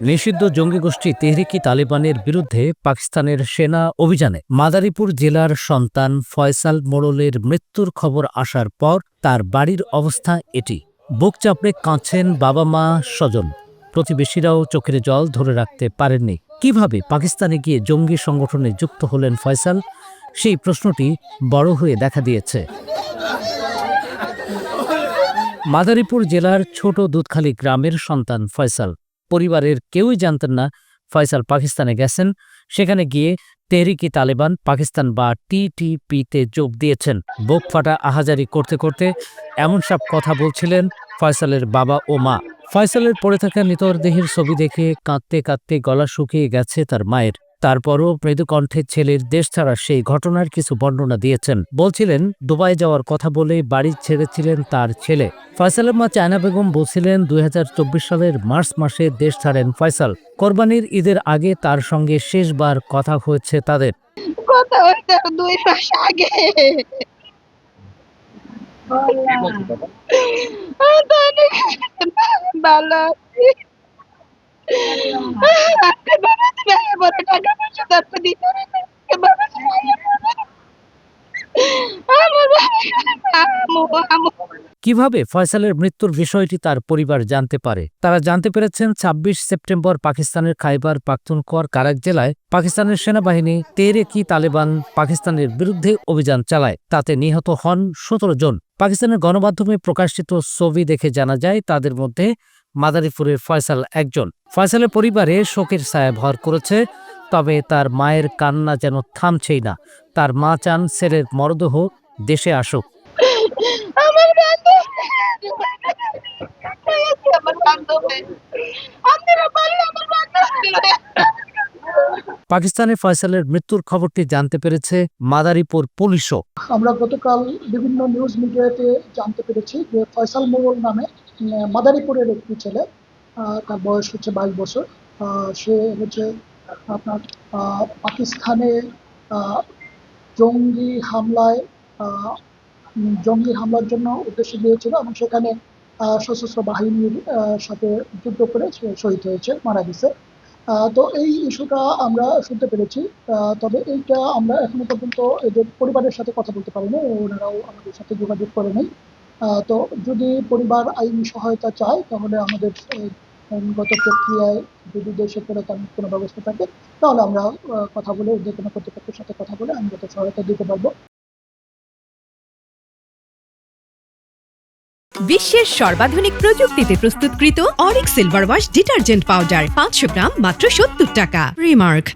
নিষিদ্ধ জঙ্গি গোষ্ঠী তেহরিকি তালেবানের বিরুদ্ধে পাকিস্তানের সেনা অভিযানে মাদারীপুর জেলার সন্তান ফয়সাল মোড়লের মৃত্যুর খবর আসার পর তার বাড়ির অবস্থা এটি। বুক চাপড়ে কাঁদছেন বাবা মা স্বজন। প্রতিবেশীরাও চোখের জল ধরে রাখতে পারেননি। কীভাবে পাকিস্তানে গিয়ে জঙ্গি সংগঠনে যুক্ত হলেন ফয়সাল? সেই প্রশ্নটি বড় হয়ে দেখা দিয়েছে। মাদারীপুর জেলার ছোট দুধখালী গ্রামের সন্তান ফয়সাল পরিবারের কেউই জানতেন না ফয়সাল পাকিস্তানে গেছেন। সেখানে গিয়ে তেহরিকি তালেবান পাকিস্তান বা টিটিপিতে যোগ দিয়েছেন। বুক ফাটা আহাজারি করতে করতে এমন সব কথা বলছিলেন ফয়সালের বাবা ও মা। ফয়সালের পড়ে থাকা নিতর দেহের ছবি দেখে কাঁদতে কাঁদতে গলা শুকিয়ে গেছে তার মায়ের। তারপরও মৃদুকণ্ঠে ছেলের দেশ ছাড়া সেই ঘটনার কিছু বর্ণনা দিয়েছেন। বলছিলেন দুবাই যাওয়ার কথা বলে বাড়ি ছেড়েছিলেন তার ছেলে। ফয়সালের মা চায়না বেগম বলছিলেন দুই হাজার চব্বিশ সালের মার্চ মাসে দেশ ছাড়েন ফয়সাল। কোরবানির ঈদের আগে তার সঙ্গে শেষবার কথা হয়েছে তাদের। কথা হইতে দুই মাস আগে। ভালো কীভাবে ফয়সালের মৃত্যুর বিষয়টি তার পরিবার জানতে পারে? তারা জানতে পেরেছেন ২৬ সেপ্টেম্বর পাকিস্তানের খাইবার পাখতুনখোয়ার কারাক জেলায় পাকিস্তানের সেনাবাহিনী তেরে কি তালেবান পাকিস্তানের বিরুদ্ধে অভিযান চালায়, তাতে নিহত হন সতেরো জন। পাকিস্তানের গণমাধ্যমে প্রকাশিত ছবি দেখে জানা যায়, তাদের মধ্যে মাদারীপুরের ফয়সাল একজন। ফয়সালের পরিবারে শোকের ছায়া ভর করেছে তবে তার মায়ের কান্না যেন থামছেই না। তার মা চান ছেলের মরদেহ দেশে আসুক। আমার বান্ধব আমার বান্ধব আপনারা পারলে আমার বান্ধব পাকিস্তানে ফয়সালের মৃত্যুর খবরটি জানতে পেরেছে মাদারীপুর পুলিশও। আমরা গতকাল বিভিন্ন নিউজ মিডিয়াতে জানতে পেরেছি যে ফয়সাল মোড়ল নামে মাদারীপুরের একটি ছেলে তার বয়স হচ্ছে বাইশ বছর। সে হচ্ছে আপনার পাকিস্তানে জঙ্গি হামলায় জঙ্গি হামলার জন্য উদ্দেশ্যে গিয়েছিল এবং সেখানে সশস্ত্র বাহিনীর সাথে যুদ্ধ করে শহীদ হয়েছে, মারা গেছে। তো এই ইস্যুটা আমরা শুনতে পেরেছি। তবে এইটা আমরা এখনও পর্যন্ত এদের পরিবারের সাথে কথা বলতে পারিনি, ওনারাও আমাদের সাথে যোগাযোগ করেনি। তো যদি পরিবার আইনি সহায়তা চায়, তাহলে আমাদের আইনগত প্রক্রিয়ায় যদি দেশে ফেরত আনার কোনো ব্যবস্থা থাকে, তাহলে আমরা কথা বলে, যে কোনো কর্তৃপক্ষের সাথে কথা বলে আইনগত সহায়তা দিতে পারব। বিশ্বের সর্বাধুনিক প্রযুক্তিতে প্রস্তুতকৃত auric silver wash detergent powder পাঁচশো গ্রাম, মাত্র সত্তর টাকা। রিমার্ক